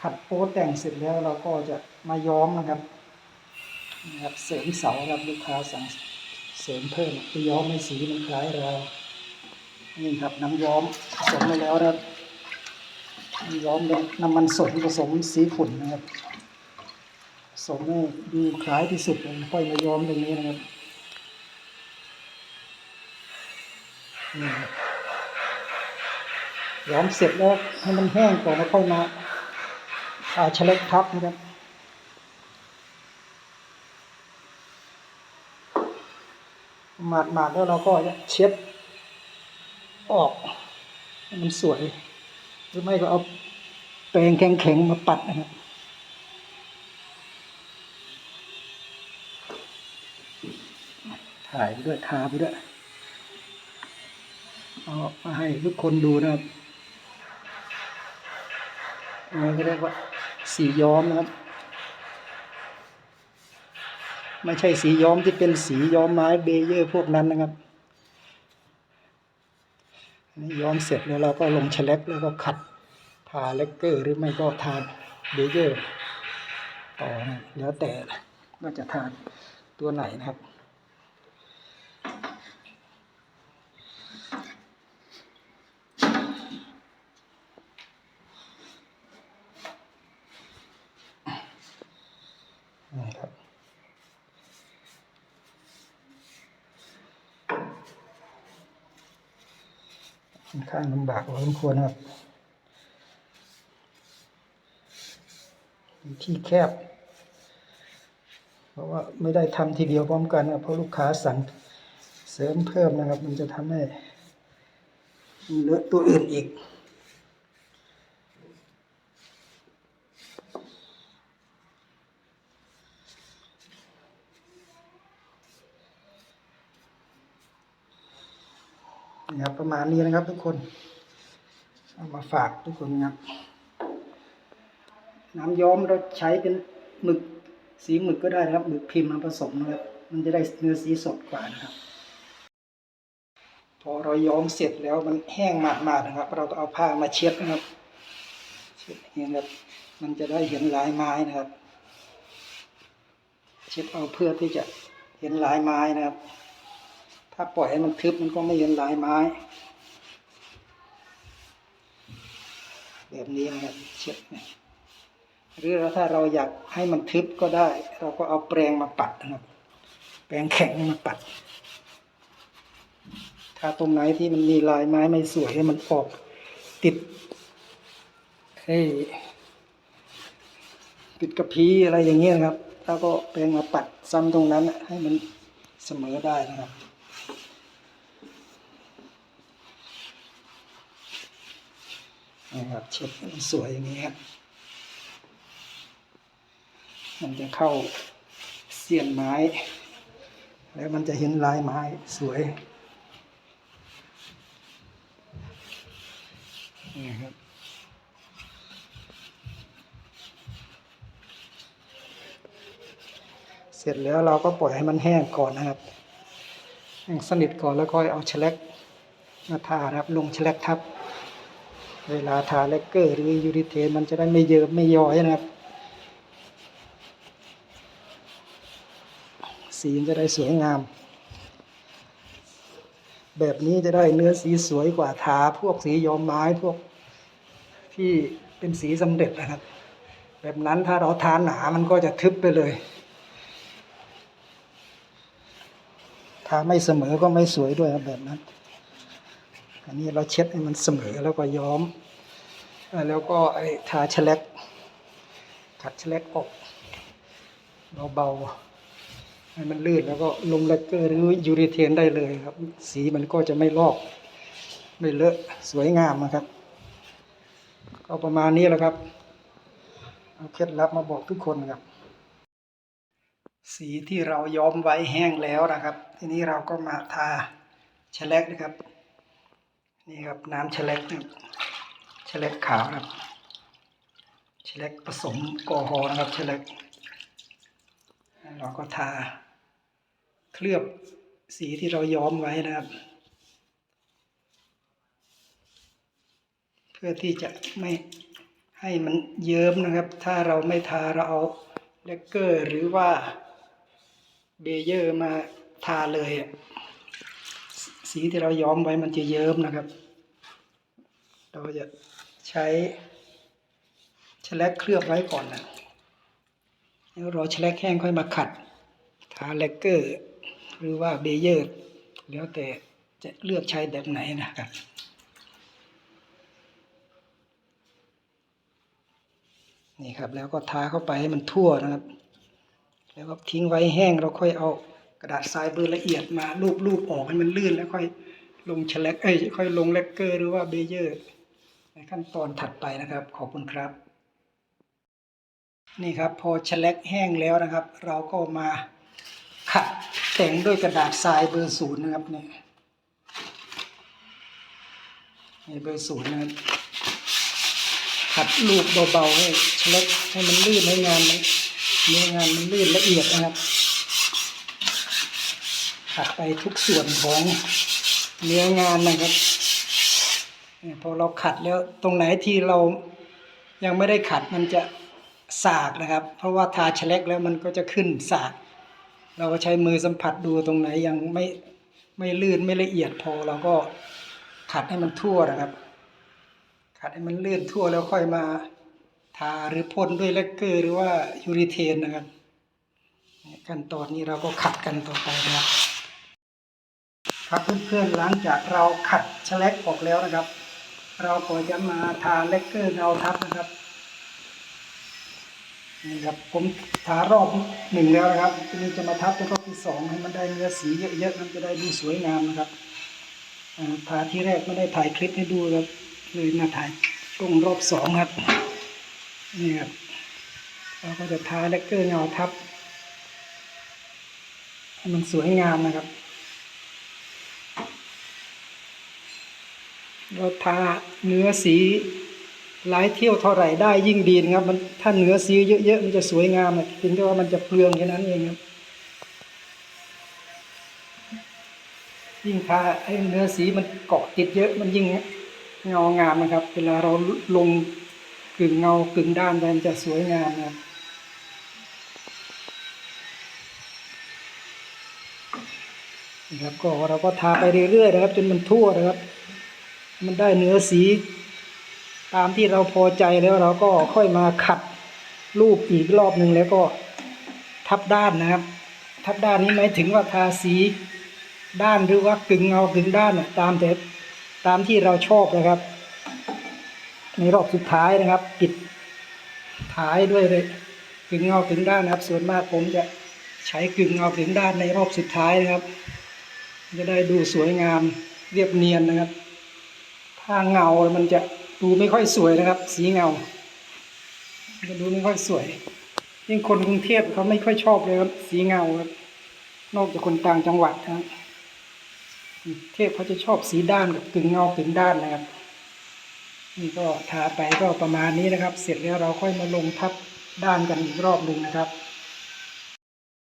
ขัดโป๊แต่งเสร็จแล้วเราก็จะมาย้อมนะครับนะครับเสริมเสาครับลูกค้าสั่งเสริมเพิ่มคือย้อมให้สีมันคล้ายเรานี่ครับน้ำย้อมผสมไปแล้วนะครับน้ำย้อมเป็นน้ำมันสดผสมสีขุ่นนะครับผสมให้ดูคล้ายที่สุดเลยค่อยมาย้อมตรงนี้นะครับนี่ครับย้อมเสร็จแล้วให้มันแห้งก่อนแล้วค่อยมา เอาเฉล็กทับนะครับ หมาดหมาดๆแล้วเราก็เช็ดออก มันสวย หรือไม่ก็เอาแปรงแข็งๆมาปัดนะครับถ่ายไปด้วยทาไปด้วยเอามาให้ทุกคนดูนะครับอันนี้ก็เรียกว่า สีย้อมนะครับ ไม่ใช่สีย้อมที่เป็นสีย้อมไม้เบเยอร์พวกนั้นนะครับนนี้ย้อมเสร็จแล้วเราก็ลงแฉลบแล้วก็ขัดทาเลกเกอร์หรือไม่ก็ทาเบเยอร์ต่อนะแล้วแต่ว่าจะทานตัวไหนนะครับ นี่ครับ ค่อน ข้างลำบากพอสมควรนะครับที่แคบ เพราะว่าไม่ได้ทำทีเดียวพร้อมกันนะเพราะลูกค้าสั่งเสริมเพิ่มนะครับ มันจะทำให้เลอะตัวอื่นอีก นะครับประมาณนี้นะครับทุกคน เอามาฝากทุกคนนะครับ น้ำย้อมเราใช้เป็นหมึกสีหมึกก็ได้นะครับหมึกพิมพ์มาผสมนะครับมันจะได้เนื้อสีสดกว่านะครับ พอเราย้อมเสร็จแล้วมันแห้งมากๆนะครับ เราก็เอาผ้ามาเช็ดนะครับเช็ดเห็นครับมันจะได้เห็นลายไม้นะครับ เช็ดเอาเพื่อที่จะเห็นลายไม้นะครับ ถ้าปล่อยให้มันทึบมันก็ไม่เห็นลายไม้ แบบนี้นะครับเช็ดนะหรือถ้าเราอยากให้มันทึบก็ได้ เราก็เอาแปรงมาปัดนะครับ แปรงแข็งมาปัด ถ้าตรงไหนที่มันมีลายไม้ไม่สวยให้มันออกติดให้ติดกระพี้อะไรอย่างเงี้ยครับ แล้วก็แปรงมาปัดซ้ำตรงนั้นให้มันเสมอได้นะครับ นะครับเช็ดมันสวยอย่างนี้ครับมันจะเข้าเสียนไม้ แล้วมันจะเห็นลายไม้สวยนี่ครับเสร็จแล้วเราก็ปล่อยให้มันแห้งก่อนนะครับแห้งสนิทก่อนแล้วค่อยเอาแฉลกมาทานะครับลงแฉลกทับ เวลาทาเลกเกอร์หรือยูริเทนมันจะได้ไม่เยิ้มไม่ย้อยนะครับ สีจะได้สวยงาม แบบนี้จะได้เนื้อสีสวยกว่าทาพวกสีย้อมไม้พวกที่เป็นสีสำเร็จนะครับ แบบนั้นถ้าเราทาหนามันก็จะทึบไปเลยทาไม่เสมอก็ไม่สวยด้วยครับแบบนั้น อันนี้เราเช็ดให้มันเสมอแล้วก็ย้อม แล้วก็ไอ้ทาแฉลกขัดแฉลกออกเบาๆให้มันลื่นแล้วก็ลงแลกเกอร์หรือยูริเทนได้เลยครับ สีมันก็จะไม่ลอก ไม่เลอะสวยงามนะครับ ก็ประมาณนี้แหละครับเอาเคล็ดลับมาบอกทุกคนครับ สีที่เราย้อมไว้แห้งแล้วนะครับ ทีนี้เราก็มาทาแฉลกนะครับ นี่ครับน้ำแฉลกนะครับแฉลกขาวครับแฉลกผสมกอฮอล์นะครับแฉลกเราก็ทา เคลือบสีที่เราย้อมไว้นะครับ เพื่อที่จะไม่ให้มันเยิ้มนะครับ ถ้าเราไม่ทาเราเอาเลกเกอร์หรือว่าเบเยอร์มาทาเลยอะ สีที่เราย้อมไว้มันจะเยิ้มนะครับ เราจะใช้แฉลกเคลือบไว้ก่อนนะแล้วรอแฉลกแห้งค่อยมาขัด ทาเลกเกอร์ หรือว่าเบเยอร์ แล้วแต่จะเลือกใช้แบบไหนนะครับนี่ครับแล้วก็ทาเข้าไปให้มันทั่วนะครับ แล้วก็ทิ้งไว้แห้งเราค่อยเอา กระดาษทรายเบอร์ละเอียดมาลูบๆออกให้มันลื่นแล้วค่อยลงแฉลกเอ้ยค่อยลงเลกเกอร์หรือว่าเบเยอร์ในขั้นตอนถัดไปนะครับ ขอบคุณครับ นี่ครับพอแฉลกแห้งแล้วนะครับ เราก็มาขัดแต่งด้วยกระดาษทรายเบอร์ศูนย์นะครับเนี่ยนี่เบอร์ศูนย์นะครับขัดลูกเบาๆให้แฉลกให้มันลื่นให้งานมันเนื้องานมันลื่นละเอียดนะครับ ขัดไปทุกส่วนของเนื้องานนะครับพอเราขัดแล้วตรงไหนที่เรายังไม่ได้ขัดมันจะสากนะครับ เพราะว่าทาฉลกแล้วมันก็จะขึ้นสาก เราก็ใช้มือสัมผัสดูตรงไหนยังไม่ไม่ลื่นไม่ละเอียดพอเราก็ขัดให้มันทั่วนะครับ ขัดให้มันลื่นทั่วแล้วค่อยมาทาหรือพ่นด้วยเลกเกอร์หรือว่ายูริเทนนะครับ ขั้นตอนนี้เราก็ขัดกันต่อไปนะครับ ครับเพื่อนๆหลังจากเราขัดแฉลกออกแล้วนะครับ เราก็จะมาทาเลกเกอร์เงาทับนะครับนี่ครับผมทารอบหนึ่งแล้วนะครับทีนี้จะมาทับเป็นรอบที่สองให้มันได้เนื้อสีเยอะๆมันจะได้ดูสวยงามนะครับอ่าทาที่แรกไม่ได้ถ่ายคลิปให้ดูครับเลยมาถ่ายช่วงรอบสองครับนี่ครับเราก็จะทาเลกเกอร์เงาทับให้มันสวยงามนะครับ เราทาเนื้อสีหลายเที่ยวเท่าไหร่ได้ยิ่งดีนะครับ มันถ้าเนื้อสีเยอะๆมันจะสวยงามนะเพียงแต่ว่ามันจะเปลืองแค่นั้นเองครับยิ่งทาไอ้เนื้อสีมันเกาะติดเยอะมันยิ่งเงางามนะครับ เวลาเราลงกึ่งเงากึ่งด้านไปมันจะสวยงามนะครับนะครับก็เราก็ทาไปเรื่อยๆนะครับ จนมันทั่วนะครับ มันได้เนื้อสีตามที่เราพอใจแล้วเราก็ค่อยมาขัดรูปอีกรอบหนึ่งแล้วก็ทับด้านนะครับ ทับด้านนี้หมายถึงว่าทาสีด้านหรือว่ากึ่งเงากึ่งด้านน่ะตามแต่ตามที่เราชอบนะครับ ในรอบสุดท้ายนะครับ ปิดท้ายด้วยเลยกึ่งเงากึ่งด้านนะครับ ส่วนมากผมจะใช้กึ่งเงากึ่งด้านในรอบสุดท้ายนะครับ จะได้ดูสวยงามเรียบเนียนนะครับ ถ้าเงา มันจะดูไม่ค่อยสวยนะครับ สีเงาจะดูไม่ค่อยสวย ยิ่งคนกรุงเทพเขาไม่ค่อยชอบเลยครับ สีเงาครับ นอกจากคนต่างจังหวัดนะครับกรุงเทพเขาจะชอบสีด้านกับกึ่งเงากึ่งด้านนะครับ นี่ก็ทาไปก็ประมาณนี้นะครับ เสร็จแล้วเราค่อยมาลงทับด้านกันอีกรอบหนึ่งนะครับ